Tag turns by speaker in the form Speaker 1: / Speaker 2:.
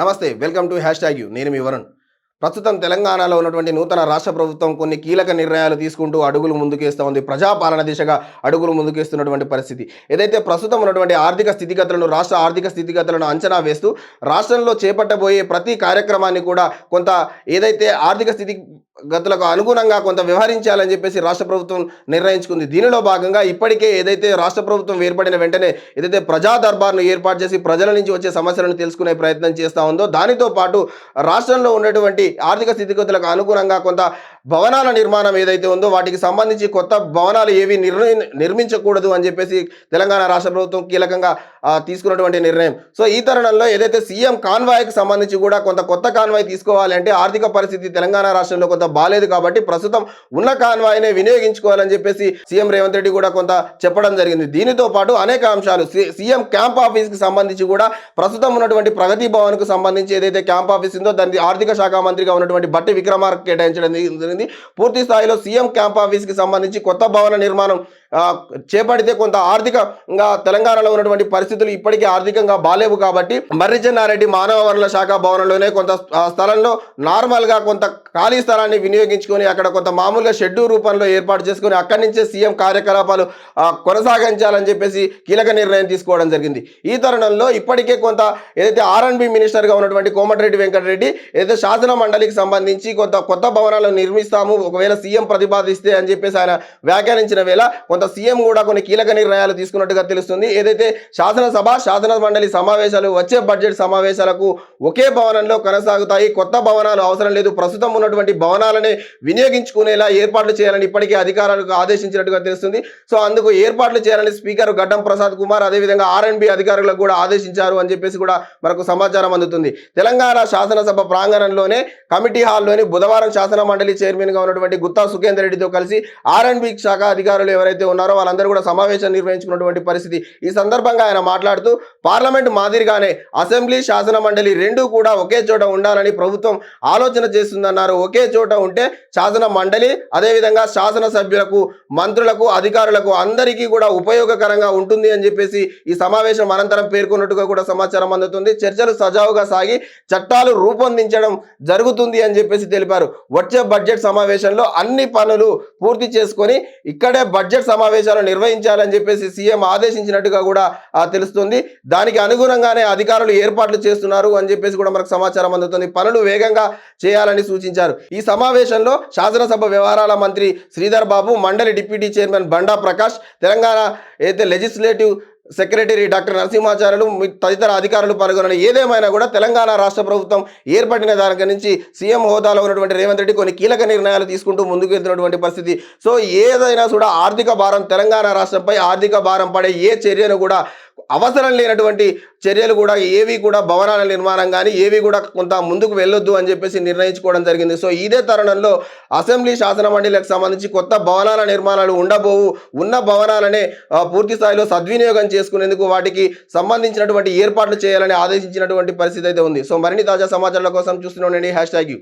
Speaker 1: నమస్తే welcome to hash tag U. నేను మీ వరుణ్. ప్రస్తుతం తెలంగాణలో ఉన్నటువంటి నూతన రాష్ట్ర ప్రభుత్వం కొన్ని కీలక నిర్ణయాలు తీసుకుంటూ అడుగులు ముందుకేస్తూ ఉంది. ప్రజాపాలన దిశగా అడుగులు ముందుకేస్తున్నటువంటి పరిస్థితి. ఏదైతే ప్రస్తుతం ఉన్నటువంటి ఆర్థిక స్థితిగతులను రాష్ట్ర ఆర్థిక స్థితిగతులను అంచనా వేస్తూ రాష్ట్రంలో చేపట్టబోయే ప్రతి కార్యక్రమాన్ని కూడా కొంత ఏదైతే ఆర్థిక స్థితి గతులకు అనుగుణంగా కొంత వ్యవహరించాలని చెప్పేసి రాష్ట్ర ప్రభుత్వం నిర్ణయించుకుంది. దీనిలో భాగంగా ఇప్పటికే ఏదైతే రాష్ట్ర ప్రభుత్వం ఏర్పడిన వెంటనే ఏదైతే ప్రజా దర్బార్ను ఏర్పాటు చేసి ప్రజల నుంచి వచ్చే సమస్యలను తెలుసుకునే ప్రయత్నం చేస్తూ ఉందో దానితో పాటు రాష్ట్రంలో ఉన్నటువంటి ఆర్థిక స్థితిగతులకు అనుగుణంగా కొంత భవనాల నిర్మాణం ఏదైతే ఉందో వాటికి సంబంధించి కొత్త భవనాలు ఏవి నిర్ణయి నిర్మించకూడదు అని చెప్పేసి తెలంగాణ రాష్ట్ర ప్రభుత్వం కీలకంగా తీసుకున్నటువంటి నిర్ణయం. సో ఈ తరుణంలో ఏదైతే సీఎం కాన్వాయ్కి సంబంధించి కూడా కొంత కొత్త కాన్వాయ్ తీసుకోవాలి అంటే ఆర్థిక పరిస్థితి తెలంగాణ రాష్ట్రంలో కొంత బాలేదు కాబట్టి ప్రస్తుతం ఉన్న కాన్వాయ్నే వినియోగించుకోవాలని చెప్పేసి సీఎం రేవంత్ రెడ్డి కూడా కొంత చెప్పడం జరిగింది. దీనితో పాటు అనేక అంశాలు సి- సీఎం క్యాంప్ ఆఫీస్కి సంబంధించి కూడా ప్రస్తుతం ఉన్నటువంటి ప్రగతి భవన్కు సంబంధించి ఏదైతే క్యాంప్ ఆఫీస్ ఉందో దానికి ఆర్థిక శాఖ మంత్రిగా ఉన్నటువంటి బట్టి విక్రమార్క కేటాయించడం జరిగింది. పూర్తి స్థాయిలో సీఎం క్యాంప్ ఆఫీస్కి సంబంధించి కొత్త భవన నిర్మాణం చేపడితే కొంత ఆర్థికంగా తెలంగాణలో ఉన్నటువంటి పరిస్థితులు ఇప్పటికీ ఆర్థికంగా బాలేవు కాబట్టి మర్రి చెన్నారెడ్డి మానవ వనరుల శాఖ భవనంలోనే కొంత స్థలంలో నార్మల్గా కొంత ఖాళీ స్థలాన్ని వినియోగించుకొని అక్కడ కొంత మామూలుగా షెడ్యూల్ రూపంలో ఏర్పాటు చేసుకుని అక్కడి నుంచే సీఎం కార్యకలాపాలు కొనసాగించాలని చెప్పేసి కీలక నిర్ణయం తీసుకోవడం జరిగింది. ఈ తరుణంలో ఇప్పటికే కొంత ఏదైతే ఆర్ఎన్బి మినిస్టర్గా ఉన్నటువంటి కోమటిరెడ్డి వెంకటరెడ్డి ఏదైతే శాసన మండలికి సంబంధించి కొంత కొత్త భవనాలను నిర్మిస్తాము ఒకవేళ సీఎం ప్రతిపాదిస్తే అని చెప్పేసి ఆయన వ్యాఖ్యానించిన వేళ కొంత సీఎం కూడా కొన్ని కీలక నిర్ణయాలు తీసుకున్నట్టుగా తెలుస్తుంది. ఏదైతే శాసనసభ శాసన మండలి సమావేశాలు వచ్చే బడ్జెట్ సమావేశాలకు ఒకే భవనంలో కొనసాగుతాయి. కొత్త భవనాలు అవసరం లేదు. ప్రస్తుతం ఉన్నటువంటి భవనాలనే వినియోగించుకునేలా ఏర్పాట్లు చేయాలని ఇప్పటికే అధికారులకు ఆదేశించినట్టుగా తెలుస్తుంది. సో అందుకు ఏర్పాట్లు చేయాలని స్పీకర్ గడ్డం ప్రసాద్ కుమార్ అదేవిధంగా ఆర్ఎండ్బి అధికారులకు కూడా ఆదేశించారు అని చెప్పేసి కూడా మనకు సమాచారం అందుతుంది. తెలంగాణ శాసనసభ ప్రాంగణంలోనే కమిటీ హాల్లోని బుధవారం శాసన మండలి చైర్మన్గా ఉన్నటువంటి గుత్తా సుఖేందర్ రెడ్డితో కలిసి ఆర్ఎండ్బి శాఖ అధికారులు ఎవరైతే ఉన్నారో వాళ్ళందరూ కూడా సమావేశం నిర్వహించుకున్నటువంటి పరిస్థితి. ఈ సందర్భంగా ఆయన మాట్లాడుతూ పార్లమెంట్ మాదిరిగానే అసెంబ్లీ శాసన మండలి రెండు కూడా ఒకే చోట ఉండాలని ప్రభుత్వం ఆలోచన చేస్తుందన్నారు. ఒకే చోట ఉంటే శాసన మండలి అదేవిధంగా శాసనసభ్యులకు మంత్రులకు అధికారులకు అందరికీ కూడా ఉపయోగకరంగా ఉంటుంది అని చెప్పేసి ఈ సమావేశం అనంతరం పేర్కొన్నట్టుగా కూడా సమాచారం అందుతుంది. చర్చలు సజావుగా సాగి చట్టాలు రూపొందించడం జరుగుతుంది అని చెప్పేసి తెలిపారు. వచ్చే బడ్జెట్ సమావేశంలో అన్ని పనులు పూర్తి చేసుకొని ఇక్కడే బడ్జెట్ సమావేశాలు నిర్వహించాలని చెప్పేసి సీఎం ఆదేశించినట్టుగా కూడా తెలుస్తుంది. దానికి అనుగుణంగానే అధికారులు ఏర్పాట్లు చేస్తున్నారు అని చెప్పేసి కూడా మనకు సమాచారం అందుతుంది. పనులు వేగంగా చేయాలని సూచించారు. ఈ సమావేశంలో శాసనసభ వ్యవహారాల మంత్రి శ్రీధర్ బాబు మండలి డిప్యూటీ చైర్మన్ బండా ప్రకాష్ తెలంగాణ అయితే లెజిస్లేటివ్ సెక్రటరీ డాక్టర్ నరసింహాచార్యులు తదితర అధికారులు పాల్గొనని ఏదేమైనా కూడా తెలంగాణ రాష్ట్ర ప్రభుత్వం ఏర్పడిన దానికి నుంచి సీఎం హోదాలో ఉన్నటువంటి రేవంత్ రెడ్డి కొన్ని కీలక నిర్ణయాలు తీసుకుంటూ ముందుకు వెళ్తున్నటువంటి పరిస్థితి. సో ఏదైనా కూడా ఆర్థిక భారం తెలంగాణ రాష్ట్రంపై ఆర్థిక భారం పడే ఏ చర్యను కూడా అవసరం లేనటువంటి చర్యలు కూడా ఏవి కూడా భవనాల నిర్మాణం కానీ ఏవి కూడా కొంత ముందుకు వెళ్ళొద్దు అని చెప్పేసి నిర్ణయించుకోవడం జరిగింది. సో ఇదే తరుణంలో అసెంబ్లీ శాసన మండలికి సంబంధించి కొత్త భవనాల నిర్మాణాలు ఉండబోవు ఉన్న భవనాలనే పూర్తి స్థాయిలో సద్వినియోగం చేసుకునేందుకు వాటికి సంబంధించినటువంటి ఏర్పాట్లు చేయాలని ఆదేశించినటువంటి పరిస్థితి అయితే ఉంది. సో మరిన్ని తాజా సమాచారాల కోసం చూస్తున్నాండి హ్యాష్ ట్యాగ్ యూ.